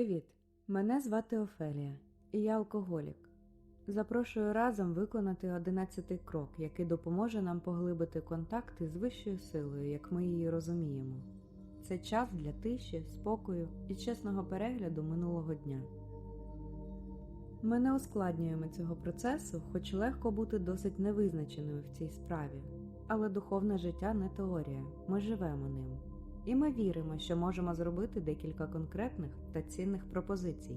Привіт! Мене звати Офелія, і я алкоголік. Запрошую разом виконати одинадцятий крок, який допоможе нам поглибити контакти з вищою силою, як ми її розуміємо. Це час для тиші, спокою і чесного перегляду минулого дня. Ми не ускладнюємо цього процесу, хоч легко бути досить невизначеними в цій справі, але духовне життя не теорія, ми живемо ним. І ми віримо, що можемо зробити декілька конкретних та цінних пропозицій.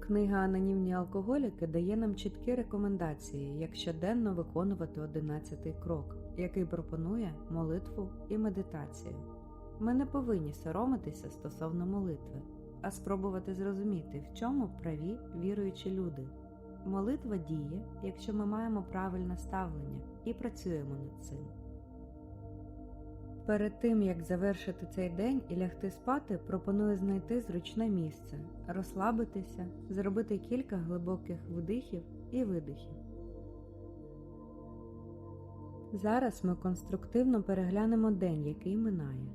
Книга Анонімні алкоголіки дає нам чіткі рекомендації, як щоденно виконувати одинадцятий крок, який пропонує молитву і медитацію. Ми не повинні соромитися стосовно молитви, а спробувати зрозуміти, в чому праві віруючі люди. Молитва діє, якщо ми маємо правильне ставлення і працюємо над цим. Перед тим як завершити цей день і лягти спати, пропоную знайти зручне місце, розслабитися, зробити кілька глибоких вдихів і видихів. Зараз ми конструктивно переглянемо день, який минає.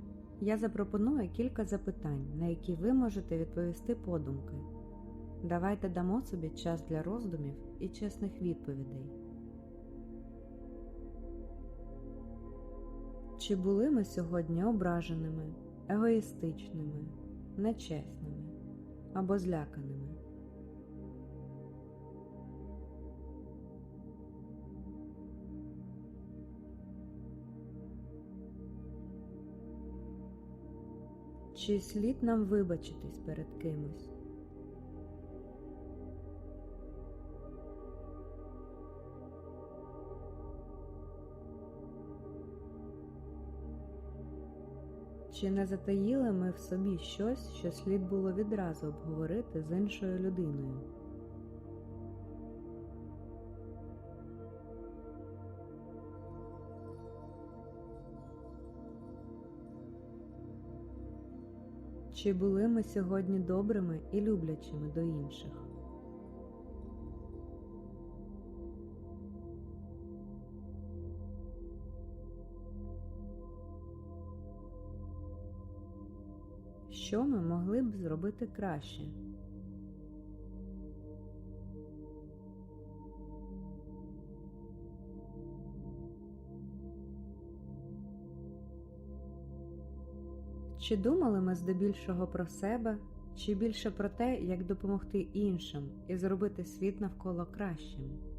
Я запропоную кілька запитань, на які ви можете відповісти подумки. Давайте дамо собі час для роздумів і чесних відповідей. Чи були ми сьогодні ображеними, егоїстичними, нечесними або зляканими? Чи слід нам вибачитись перед кимось? Чи не затаїли ми в собі щось, що слід було відразу обговорити з іншою людиною? Чи були ми сьогодні добрими і люблячими до інших? Що ми могли б зробити краще? Чи думали ми здебільшого про себе, чи більше про те, як допомогти іншим і зробити світ навколо кращим?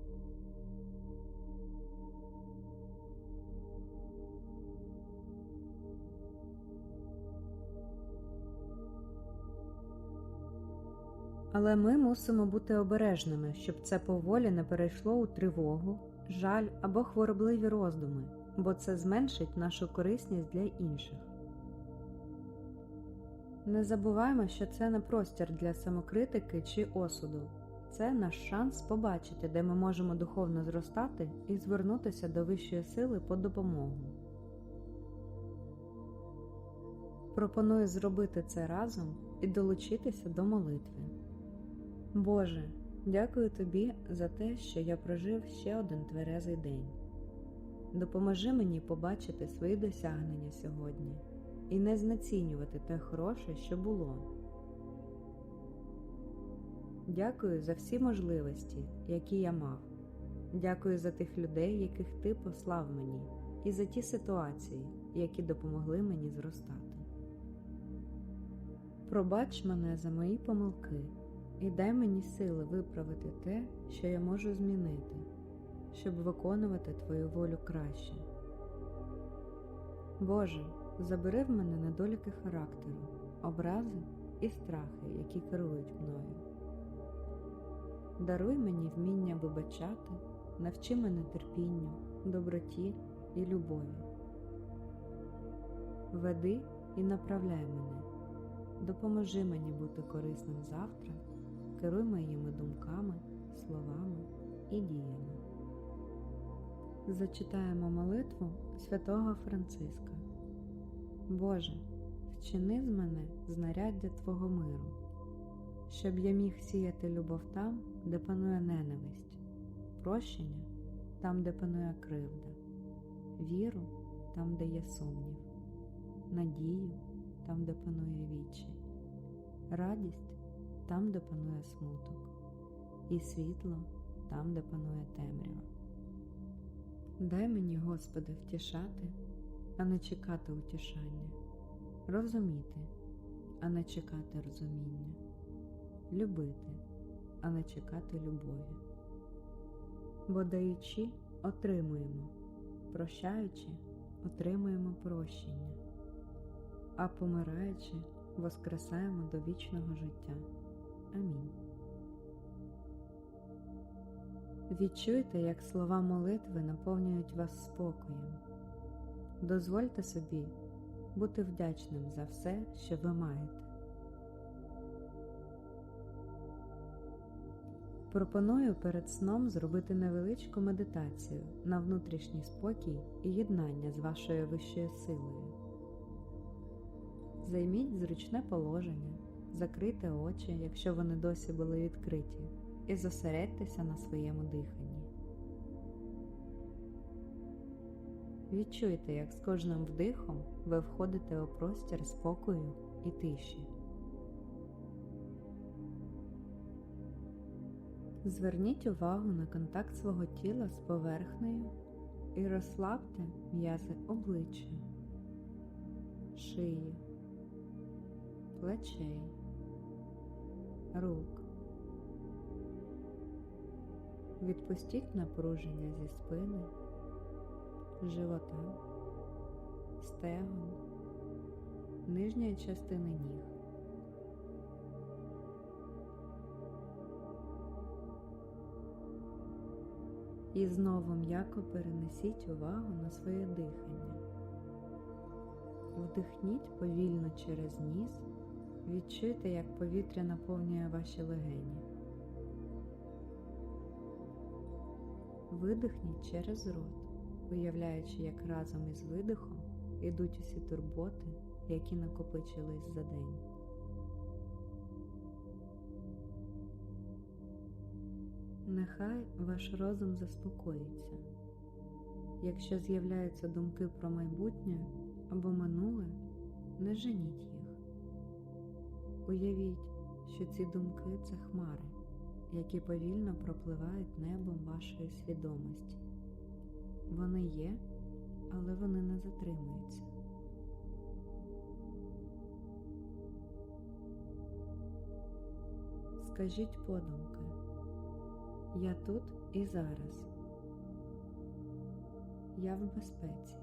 Але ми мусимо бути обережними, щоб це поволі не перейшло у тривогу, жаль або хворобливі роздуми, бо це зменшить нашу корисність для інших. Не забуваймо, що це не простір для самокритики чи осуду, це наш шанс побачити, де ми можемо духовно зростати і звернутися до вищої сили по допомогу. Пропоную зробити це разом і долучитися до молитви. Боже, дякую Тобі за те, що я прожив ще один тверезий день. Допоможи мені побачити свої досягнення сьогодні і не знецінювати те хороше, що було. Дякую за всі можливості, які я мав. Дякую за тих людей, яких Ти послав мені, і за ті ситуації, які допомогли мені зростати. Пробач мене за мої помилки і дай мені сили виправити те, що я можу змінити, щоб виконувати Твою волю краще. Боже, забери в мене недоліки характеру, образи і страхи, які керують мною. Даруй мені вміння вибачати, навчи мене терпінню, доброті і любові. Веди і направляй мене, допоможи мені бути корисним завтра керуй моїми думками, словами і діями. Зачитаємо молитву святого Франциска. Боже, вчини з мене знаряддя Твого миру, щоб я міг сіяти любов там, де панує ненависть, прощення там, де панує кривда, віру там, де є сумнів, надію там, де панує вічі радість там, де панує смуток, і світло там, де панує темрява. Дай мені, Господи, втішати, а не чекати утішання, розуміти, а не чекати розуміння, любити, а не чекати любові. Бо даючи, отримуємо, прощаючи, отримуємо прощення, а помираючи, воскресаємо до вічного життя. Амінь. Відчуйте, як слова молитви наповнюють вас спокоєм. Дозвольте собі бути вдячним за все, що ви маєте. Пропоную перед сном зробити невеличку медитацію на внутрішній спокій і єднання з вашою вищою силою. Займіть зручне положення, закрийте очі, якщо вони досі були відкриті, і зосередьтеся на своєму диханні. Відчуйте, як з кожним вдихом ви входите у простір спокою і тиші. Зверніть увагу на контакт свого тіла з поверхнею і розслабте м'язи обличчя, шиї, плечей, рук. Відпустіть напруження зі спини, живота, стегон, нижньої частини ніг. І знову м'яко перенесіть увагу на своє дихання. Вдихніть повільно через ніс, відчуйте, як повітря наповнює ваші легені. Видихніть через рот, уявляючи, як разом із видихом йдуть усі турботи, які накопичились за день. Нехай ваш розум заспокоїться. Якщо з'являються думки про майбутнє або минуле, не женіть їх. Уявіть, що ці думки це хмари, які повільно пропливають небом вашої свідомості. Вони є, але вони не затримуються. Скажіть подумки. Я тут і зараз. Я в безпеці.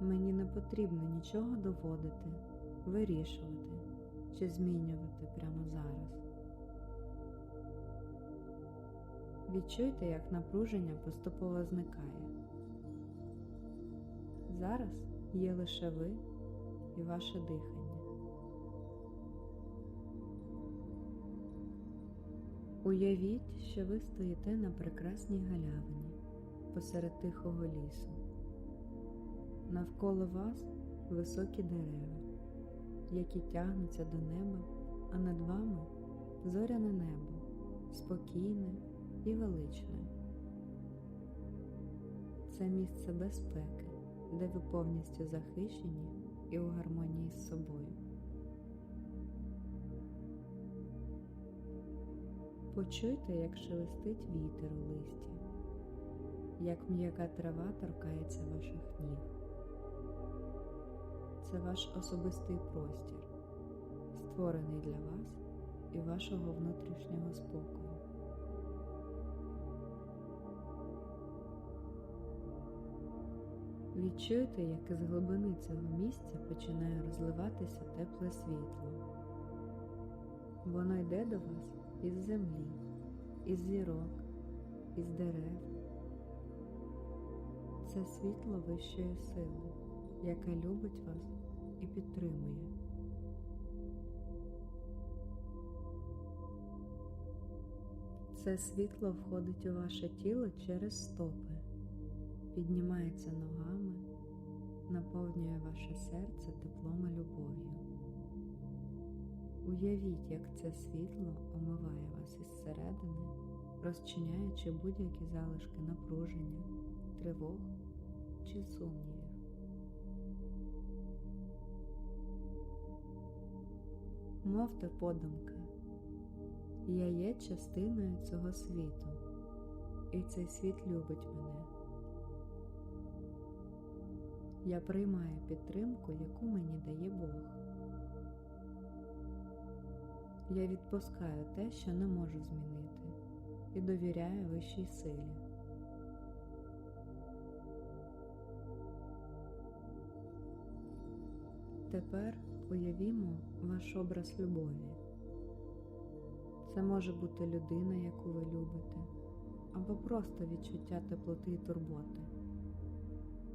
Мені не потрібно нічого доводити, вирішувати чи змінювати прямо зараз. Відчуйте, як напруження поступово зникає. Зараз є лише ви і ваше дихання. Уявіть, що ви стоїте на прекрасній галявині посеред тихого лісу. Навколо вас високі дерева, які тягнуться до неба, а над вами зоряне небо, спокійне і величне. Це місце безпеки, де ви повністю захищені і у гармонії з собою. Почуйте, як шелестить вітер у листі, як м'яка трава торкається ваших ніг. Це ваш особистий простір, створений для вас і вашого внутрішнього спокою. Відчуйте, як із глибини цього місця починає розливатися тепле світло. Воно йде до вас із землі, із зірок, із дерев. Це світло вищої сили, яке любить вас і підтримує. Це світло входить у ваше тіло через стопи, піднімається ногами, наповнює ваше серце теплом і любов'ю. Уявіть, як це світло омиває вас із середини, розчиняючи будь-які залишки напруження, тривог чи сумнівів. Мовте подумки. Я є частиною цього світу, і цей світ любить мене. Я приймаю підтримку, яку мені дає Бог. Я відпускаю те, що не можу змінити, і довіряю вищій силі. Тепер уявімо ваш образ любові. Це може бути людина, яку ви любите, або просто відчуття теплоти і турботи.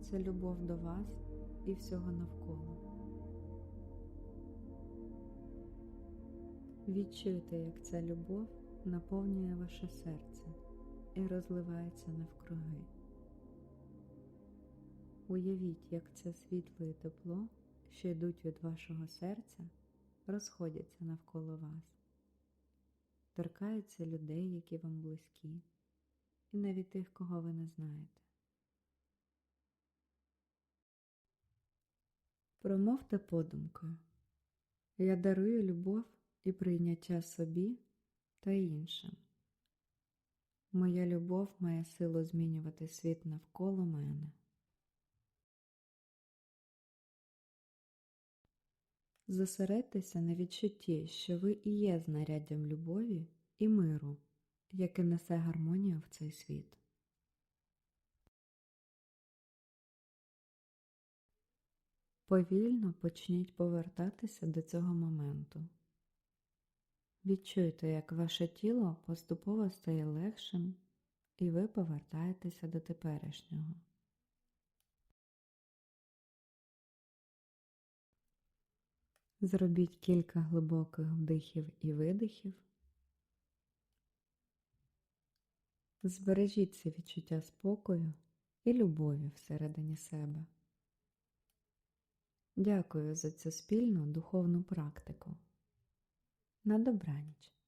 Це любов до вас і всього навколо. Відчуйте, як ця любов наповнює ваше серце і розливається навкруги. Уявіть, як це світло і тепло, що йдуть від вашого серця, розходяться навколо вас, торкаються людей, які вам близькі, і навіть тих, кого ви не знаєте. Промовте подумкою. Я дарую любов і прийняття собі та іншим. Моя любов має силу змінювати світ навколо мене. Зосередьтеся на відчутті, що ви і є знаряддям любові і миру, яке несе гармонію в цей світ. Повільно почніть повертатися до цього моменту. Відчуйте, як ваше тіло поступово стає легшим, і ви повертаєтеся до теперішнього. Зробіть кілька глибоких вдихів і видихів. Збережіть це відчуття спокою і любові всередині себе. Дякую за цю спільну духовну практику. На добраніч!